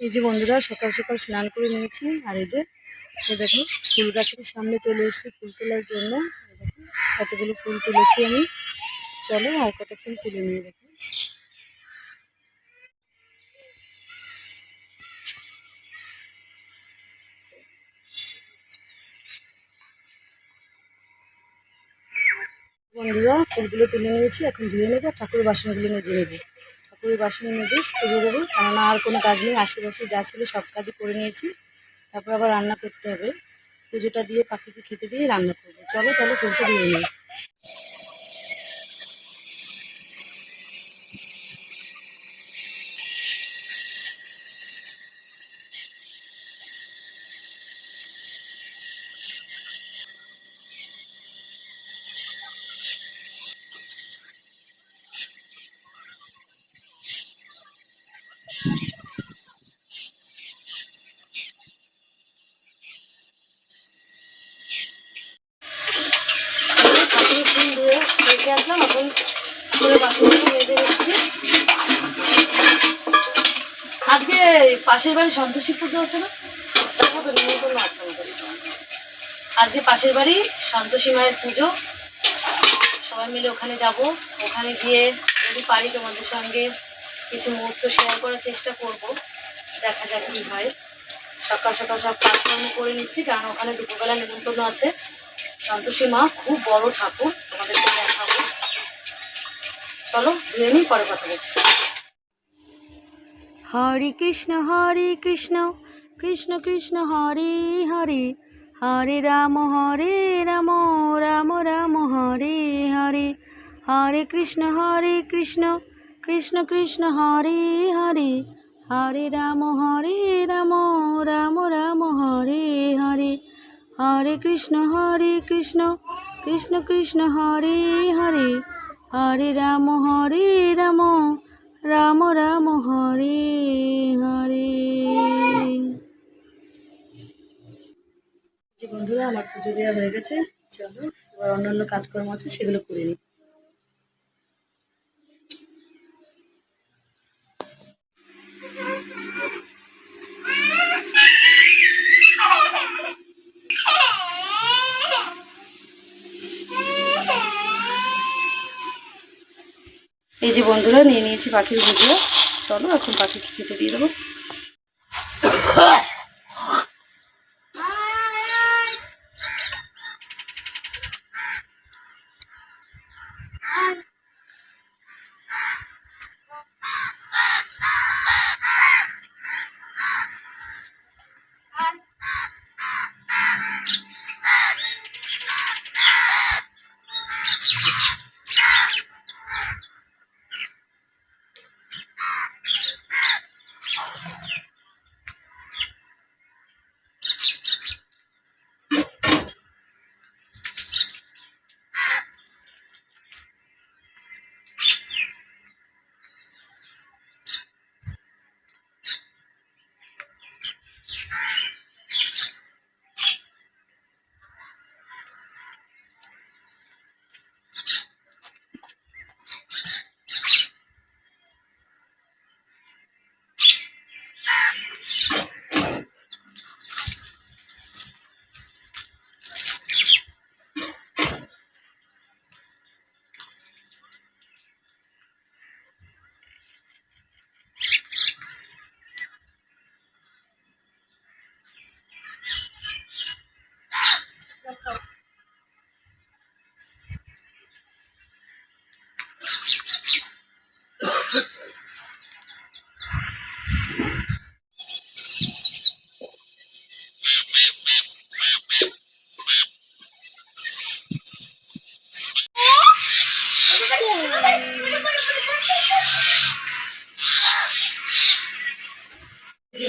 এই যে বন্ধুরা, সকাল সকাল স্নান করে নিয়েছি। আর এই যে দেখো, ফুল গাছের সামনে চলে এসেছি ফুল তোলার জন্য। কতগুলো ফুল তুলেছি আমি। চলো, আর কত ফুল তুলে নিয়ে দেখো। বন্ধুরা, ফুলগুলো তুলে নিয়েছি। এখন ধুয়ে নেব ঠাকুরের বাসনগুলো মেজে নেব। ঠাকুরের বাসন মেজে পুজো দেবো। কেননা আর কোনো কাজ নেই, আশেপাশে যা ছিল সব কাজই করে নিয়েছি। তারপর আবার রান্না করতে হবে। পুজোটা দিয়ে পাখিকে খেতে দিয়ে রান্না করব। চলো তাহলে করতে দিয়ে নিই। আজকে পাশের বাড়ি সন্তোষী পুজো আছে না? যাব নিমন্ত্রণ আছে আজকে পাশের বাড়ি সন্তোষী মায়ের পুজো। সবাই মিলে ওখানে যাব। ওখানে গিয়ে যদি পারি তোমাদের সঙ্গে কিছু মুহূর্ত শেয়ার করার চেষ্টা করব। দেখা যাক কী হয়। সকাল সকাল সব কাজকর্ম করে নিচ্ছি, কারণ ওখানে দুপুরবেলা নিমন্ত্রণ আছে। সন্তোষী মা, খুব বড় ঠাকুর। তোমাদেরকে দেখাবো। চলো নিই, পরে কথা বলছি। হরে কৃষ্ণ হরে কৃষ্ণ কৃষ্ণ কৃষ্ণ, হরে হরে হরে রাম হরে রাম রাম রাম, হরে হরে হরে কৃষ্ণ হরে কৃষ্ণ কৃষ্ণ কৃষ্ণ, হরে হরে হরে রাম হরে রাম রাম রাম, হরে হরে হরে কৃষ্ণ হরে কৃষ্ণ কৃষ্ণ কৃষ্ণ, হরে হরে হরে রাম হরে রাম রাম রাম, হরে হরে। বন্ধুরা, আমার পুজো দেওয়া হয়ে গেছে। চলো, এবার অন্যান্য কাজকর্ম আছে, সেগুলো করে নিই। এই যে বন্ধুরা নিয়ে নিয়েছি পাখির ভিডিও। চলো এখন পাখিকে খেতে দিয়ে দেবো।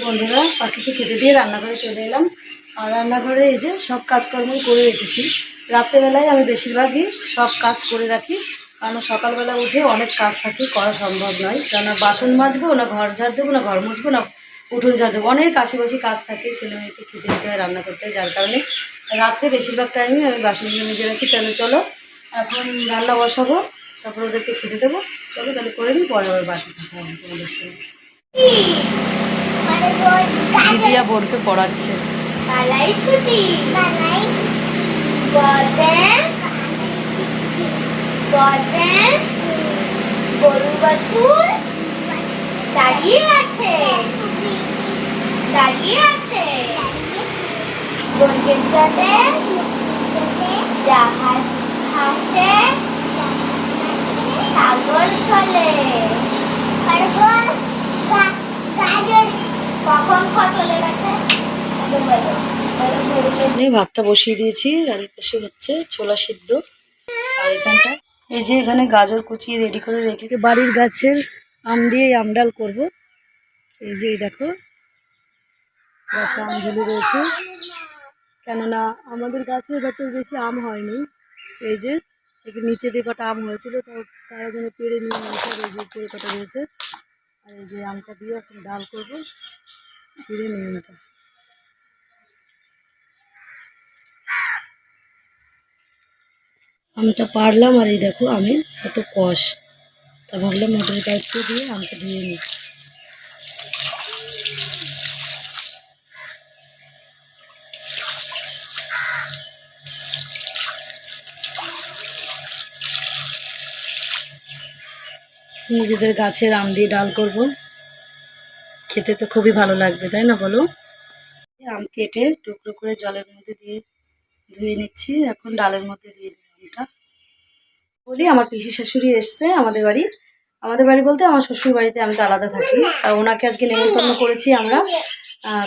বন্ধুরা, পাখিকে খেতে দিয়ে রান্নাঘরে চলে এলাম। আর রান্নাঘরে এই যে সব কাজকর্মই করে রেখেছি। রাত্রেবেলায় আমি বেশিরভাগই সব কাজ করে রাখি, কারণ সকালবেলা উঠে অনেক কাজ থাকে, করা সম্ভব নয়। কেননা বাসন মাজবো না, ঘর ঝাড় দেবো না, ঘর মুছবো না, উঠোন ঝাড় দেবো। অনেক আশেপাশে কাজ থাকে, ছেলে মেয়েকে খেতে দিতে হয়, রান্না করতে হয়, যার কারণে রাত্রে বেশিরভাগ টাইমে আমি বাসনগুলো মেজে রাখি। তাহলে চলো, এখন রান্না বসাবো, তারপর ওদেরকে খেতে দেবো। চলো তাহলে করে নিই, পরে আবার বাসন থাকা হবে তোমাদের সঙ্গে। দিদিয়া বোনকে পড়াচ্ছে কালাই ছুটি। কালাই গর্দেন গর্দেন গরু বাছুর দাঁড়িয়ে আছে। দাঁড়িয়ে আছে। বনকের যাতে জাহাজ ভাসে সাগর চলে কখন খ ভাতটা বসিয়ে দিয়েছি আর পাশে হচ্ছে ছোলা সিদ্ধ আর এখানটা। এই যে এখানে গাজর কুচিয়ে রেডি করে রেখেছি বাড়ির গাছের আম দিয়ে আম ডাল করব। এই যে দেখো, গাছে আম ঝুলে রয়েছে। কেননা আমাদের গাছে এবার বেশি আম হয়নি। এই যে একটু নিচে দিয়ে কটা আম হয়েছিল তাও তারা যেন পেরে নিয়ে যে উপরে কটা রয়েছে। আর এই যে আমটা দিয়ে এখন ডাল করব। ছিঁড়ে নিয়ে এটা। আমটা পারলাম আর এই দেখো আমি কত কষ। তা ভাবলাম মোটর দায়িত্ব দিয়ে আমটা ধুয়ে নিই। নিজেদের গাছের আম দিয়ে ডাল করব। খেতে তো খুবই ভালো লাগবে তাই না বলো? আম কেটে টুকরো করে জলের মধ্যে দিয়ে ধুয়ে নিচ্ছি এখন ডালের মধ্যে দিয়ে দিই আমটা। বলি আমার পিসি শাশুড়ি এসছে আমাদের বাড়ি। আমাদের বাড়ি বলতে আমার শ্বশুর বাড়িতে আমি তো আলাদা থাকি। তা ওনাকে আজকে নেমন্তন্ন করেছি আমরা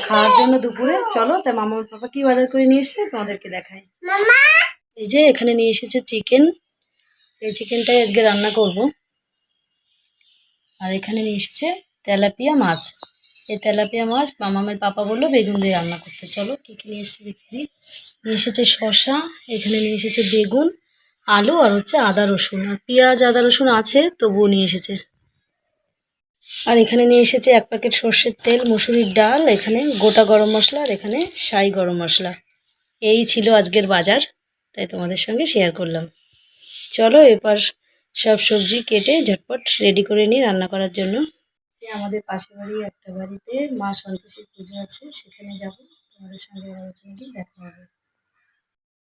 খাওয়ার জন্য দুপুরে। চলো তাই মামা পাপা কি বাজার করে নিয়ে এসছে তোমাদেরকে দেখাই। এই যে এখানে নিয়ে এসেছে চিকেন। এই চিকেনটাই আজকে রান্না করব। আর এখানে নিয়ে এসেছে তেলাপিয়া মাছ। এই তেলাপিয়া মাছ মামামের পাপা বলল বেগুন দিয়ে রান্না করতে। চলো, কী কী নিয়ে এসেছে দেখে। নিয়ে এসেছে শশা এখানে নিয়ে এসেছে বেগুন, আলু আর হচ্ছে আদা রসুন। আর পেঁয়াজ, আদা রসুন আছে, তবুও নিয়ে এসেছে। আর এখানে নিয়ে এসেছে এক প্যাকেট সর্ষের তেল, মুসুরির ডাল, এখানে গোটা গরম মশলা আর এখানে সাই গরম মশলা। এই ছিল আজকের বাজার, তাই তোমাদের সঙ্গে শেয়ার করলাম। চলো এবার সব সবজি কেটে ঝটপট রেডি করে নিই রান্না করার জন্য। আমাদের পাশের বাড়ি, একটা বাড়িতে মা সন্তোষীর পুজো আছে, সেখানে যাব। তোমাদের সঙ্গে ওখানে দেখা হবে।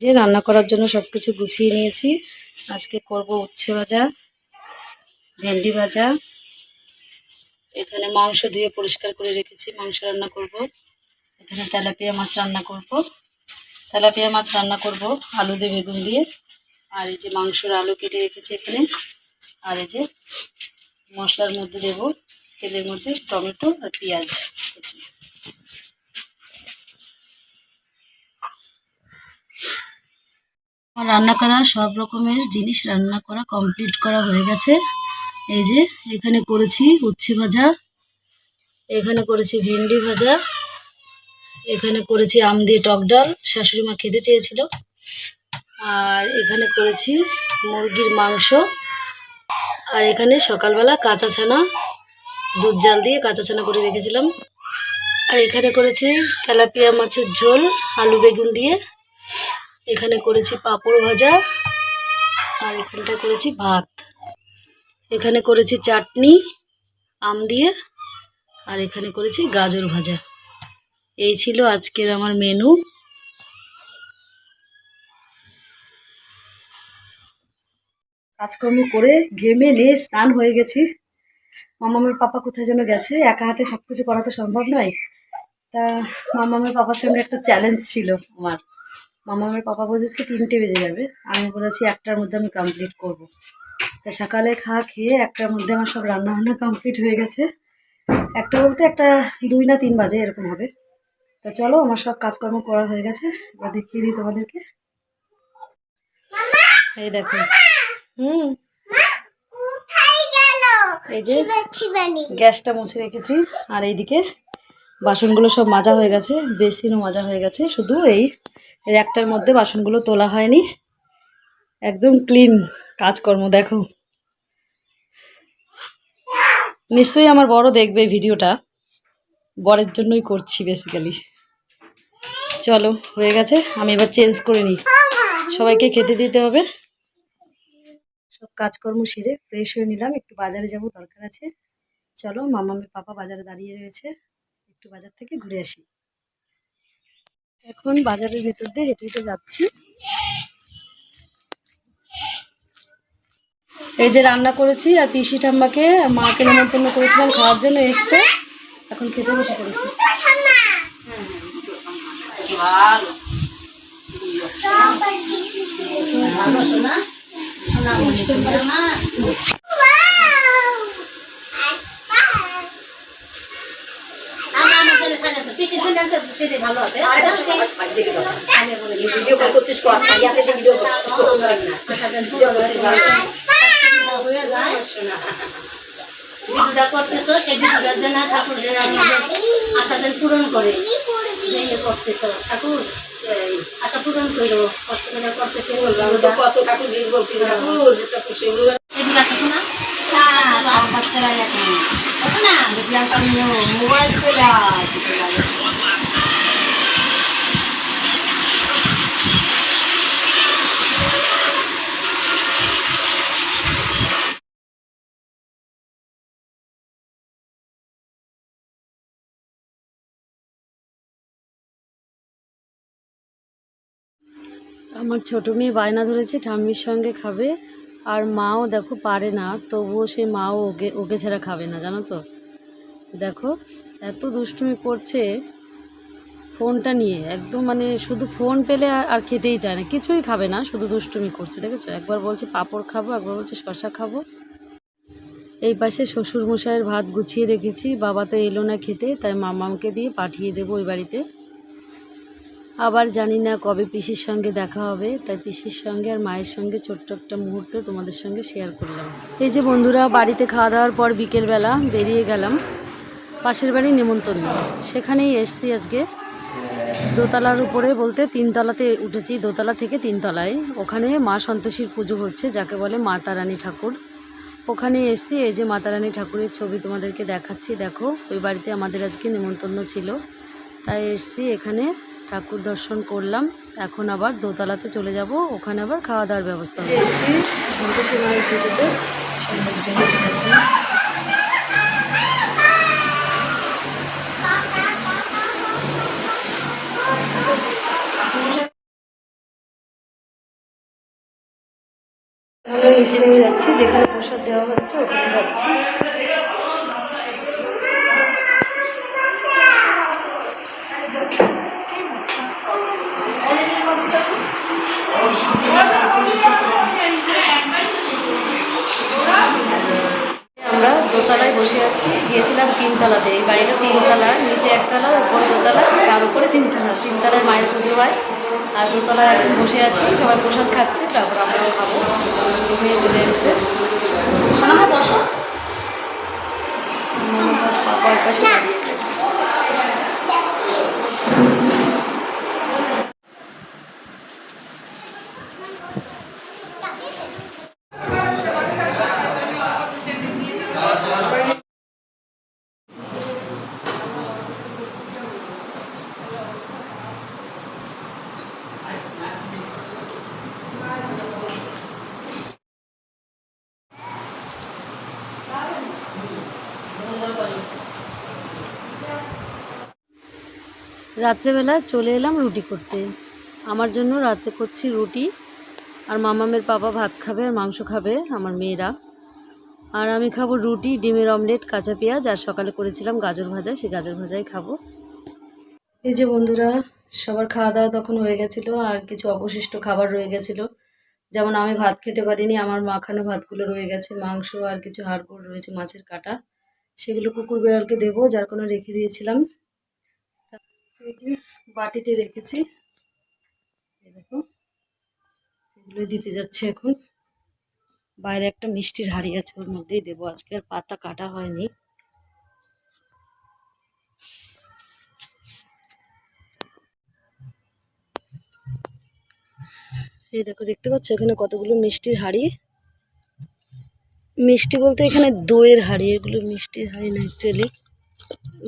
যে রান্না করার জন্য সব কিছু গুছিয়ে নিয়েছি। আজকে করব উচ্ছে ভাজা, ভেন্ডি ভাজা। এখানে মাংস দিয়ে পরিষ্কার করে রেখেছি, মাংস রান্না করব। এখানে তেলাপিয়া মাছ রান্না করব। তেলাপিয়া মাছ রান্না করব, আলু দিয়ে বেগুন দিয়ে। আর এই যে মাংসর আলু কেটে রেখেছি এখানে। আর এই যে মশলার মধ্যে দেব তেলের মধ্যে টমেটো আর পেঁয়াজ রান্না করা সব রকমের জিনিস রান্না করা কমপ্লিট করা হয়ে গেছে। এই যে, এখানে করেছি উচ্ছে ভাজা, এখানে করেছি ভেন্ডি ভাজা, এখানে করেছি আম দিয়ে টক ডাল, শাশুড়ি মা খেতে চেয়েছিল। আর এখানে করেছি মুরগির মাংস, আর এখানে সকালবেলা কাঁচা ছানা দুধ জাল দিয়ে কাঁচা ছানা করে রেখেছিলাম। আর এখানে করেছি তেলাপিয়া মাছের ঝোল, আলু বেগুন দিয়ে। এখানে করেছি পাঁপড় ভাজা। আর এখানটা করেছি ভাত। এখানে করেছি চাটনি, আম দিয়ে। আর এখানে করেছি গাজর ভাজা। এই ছিল আজকের আমার মেনু। কাজকর্ম করে ঘেমে, নিয়ে স্নান হয়ে গেছি। মামামের পাপা কোথায় যেন গেছে? একা হাতে সব কিছু করা তো সম্ভব নয়। তা মামামের পাপার সঙ্গে একটা চ্যালেঞ্জ ছিল আমার। মামামের পাপা বলেছে তিনটে বেজে যাবে। আমি বলেছি একটার মধ্যে আমি কমপ্লিট করব। তা সকালে খাওয়া খেয়ে একটার মধ্যে আমার সব রান্না বান্না কমপ্লিট হয়ে গেছে। একটা বলতে একটা দুই না তিন বাজে এরকম হবে। তা চলো, আমার সব কাজকর্ম করা হয়ে গেছে। এবার দেখিয়ে দিই তোমাদেরকে। এই দেখো। হুম। এই যে গ্যাসটা মুছে রেখেছি। আর এইদিকে বাসনগুলো সব মাজা হয়ে গেছে বেসিনও মাজা হয়ে গেছে শুধু এই একটার মধ্যে বাসনগুলো তোলা হয়নি। একদম ক্লিন কাজকর্ম দেখো। নিশ্চয়ই আমার বড় দেখবে ভিডিওটা। বরের জন্যই করছি বেসিক্যালি চলো হয়ে গেছে। আমি এবার চেঞ্জ করে নিই। সবাইকে খেতে দিতে হবে। সব কাজকর্ম সেরে ফ্রেশ হয়ে নিলাম। একটু বাজারে যাব দরকার আছে। চলো মামামের পাপা বাজারে দাঁড়িয়ে রয়েছে। একটু বাজার থেকে ঘুরে আসি। এখন বাজারের ভেতর দিয়ে হেঁটে হেঁটে যাচ্ছি। এই যে রান্না করেছি আর পিসি ঠাম্মাকে মাকে নেমন্তন্ন করেছিলাম খাওয়ার জন্য এসছে। এখন খেতে বসে ভিডিওটার জন্য ঠাকুর যেন আশা যেন পূরণ করে। যে ইয়ে করতেছো ঠাকুর আশা পূরণ করো। কষ্ট করে করতেছো কত ঠাকুর গিয়ে বলছি ঠাকুর ঠাকুর সেগুলো না। মোবাইল আমার ছোট মেয়ে বায়না ধরেছে, ঠাম্মির সঙ্গে খাবে। আর মাও দেখো পারে না, তবুও সে মাও ওকে ওকে ছাড়া খাবে না, জানো তো? দেখো, এত দুষ্টুমি করছে ফোনটা নিয়ে। একদম মানে শুধু ফোন পেলে আর- খেতেই চায় না, কিছুই খাবে না, শুধু দুষ্টুমি করছে, দেখেছ? একবার বলছে পাঁপড় খাব, একবার বলছে শশা খাব। এই পাশে শ্বশুর মশাইয়ের ভাত গুছিয়ে রেখেছি, বাবা তো এলো না খেতে, তাই মামাকে দিয়ে পাঠিয়ে দেবো ওই বাড়িতে। আবার জানি না কবে পিসির সঙ্গে দেখা হবে, তাই পিসির সঙ্গে আর মায়ের সঙ্গে ছোট্ট একটা মুহূর্ত তোমাদের সঙ্গে শেয়ার করলাম। এই যে বন্ধুরা, বাড়িতে খাওয়া দাওয়ার পর বিকেলবেলা বেরিয়ে গেলাম পাশের বাড়ি নেমন্তন্ন। সেখানেই এসছি আজকে। দোতলার উপরে বলতে তিনতলাতে উঠেছি, দোতলা থেকে তিনতলায়। ওখানে মা সন্তোষীর পুজো হচ্ছে, যাকে বলে মা তারানী ঠাকুর। ওখানে এসছি, এই যে মাতা রানী ঠাকুরের ছবি তোমাদেরকে দেখাচ্ছি, দেখো। ওই বাড়িতে আমাদের আজকে নেমন্তন্ন ছিল। তাই এসছি এখানে। ঠাকুর দর্শন করলাম। এখন আবার দোতলাতে চলে যাব। ওখানে আবার খাওয়া দাওয়ার ব্যবস্থা পুজোতে আমরা নিচে নেমে যাচ্ছি। যেখানে প্রসাদ দেওয়া হচ্ছে, ওখানে যাচ্ছি। বসে আছি। গিয়েছিলাম তিনতলাতে। এই বাড়িটা তিনতলা, নিচে একতলা, উপরে দোতলা, তার উপরে তিনতলা। তিনতলায় মায়ের পুজো হয়। আর দোতলায় এখন বসে আছি, সবাই প্রসাদ খাচ্ছে, তারপর আমরাও খাব। মেয়ে চলে এসছে। বসো। পাশে দাঁড়িয়ে রাত্রেবেলা চলে এলাম রুটি করতে। আমার জন্য রাতে করছি রুটি। আর মামামের পাপা ভাত খাবে আর মাংস খাবে আমার মেয়েরা। আর আমি খাব রুটি, ডিমের অমলেট, কাঁচা পেঁয়াজ, আর সকালে করেছিলাম গাজর ভাজা, সেই গাজর ভাজাই খাব। এই যে বন্ধুরা, সবার খাওয়া দাওয়া তখন হয়ে গেছিল, আর কিছু অবশিষ্ট খাবার রয়ে গেছিল। যেমন আমি ভাত খেতে পারিনি, আমার মাখানো ভাতগুলো রয়ে গেছে, মাংস আর কিছু হাড়গোড় রয়েছে, মাছের কাটা। সেগুলো কুকুর বেড়ালকে দেবো, যার কোনো রেখে দিয়েছিলাম। যে বাটিতে রেখেছি। দেখো এগুলো দিতে যাচ্ছে এখন। বাইরে একটা মিষ্টির হাড়ি আছে, ওর মধ্যেই দেবো। আজকে আর পাতা কাটা হয়নি। এই দেখো, দেখতে পাচ্ছ এখানে কতগুলো মিষ্টির হাড়ি? মিষ্টি বলতে এখানে দইয়ের হাড়ি। এগুলো মিষ্টির হাড়ি না অ্যাকচুয়ালি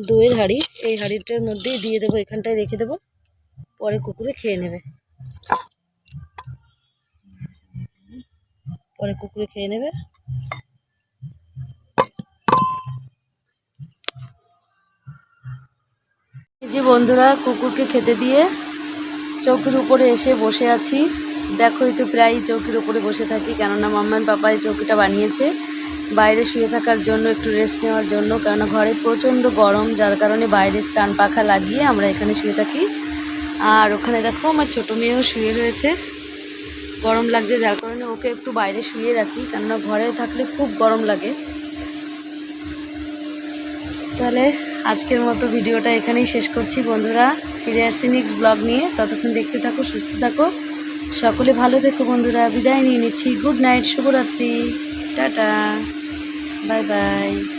দইয়ের হাঁড়ি। এই হাঁড়িটার মধ্যেই দিয়ে দেবো, এখানটায় রেখে দেবো। পরে কুকুরে খেয়ে নেবে। পরে কুকুরে খেয়ে নেবে। যে বন্ধুরা, কুকুরকে খেতে দিয়ে চৌকির উপরে এসে বসে আছি। দেখোই তো প্রায় চৌকির উপরে বসে থাকি, কেননা মাম্মান পাপা এই চৌকিটা বানিয়েছে। বাইরে শুয়ে থাকার জন্য, একটু রেস্ট নেওয়ার জন্য। কেননা ঘরে প্রচণ্ড গরম, যার কারণে বাইরে স্টান পাখা লাগিয়ে আমরা এখানে শুয়ে থাকি। আর ওখানে দেখো আমার ছোটো মেয়েও শুয়ে রয়েছে। গরম লাগছে, যার কারণে ওকে একটু বাইরে শুয়ে রাখি। কেননা ঘরে থাকলে খুব গরম লাগে। তাহলে আজকের মতো ভিডিওটা এখানেই শেষ করছি। বন্ধুরা, ফিরে আসছি নেক্সট ব্লগ নিয়ে। ততক্ষণ দেখতে থাকো, সুস্থ থাকো। সকলে ভালো থেকো বন্ধুরা। বিদায় নিয়ে নিচ্ছি। গুড নাইট শুভরাত্রি। টাটা। 拜拜。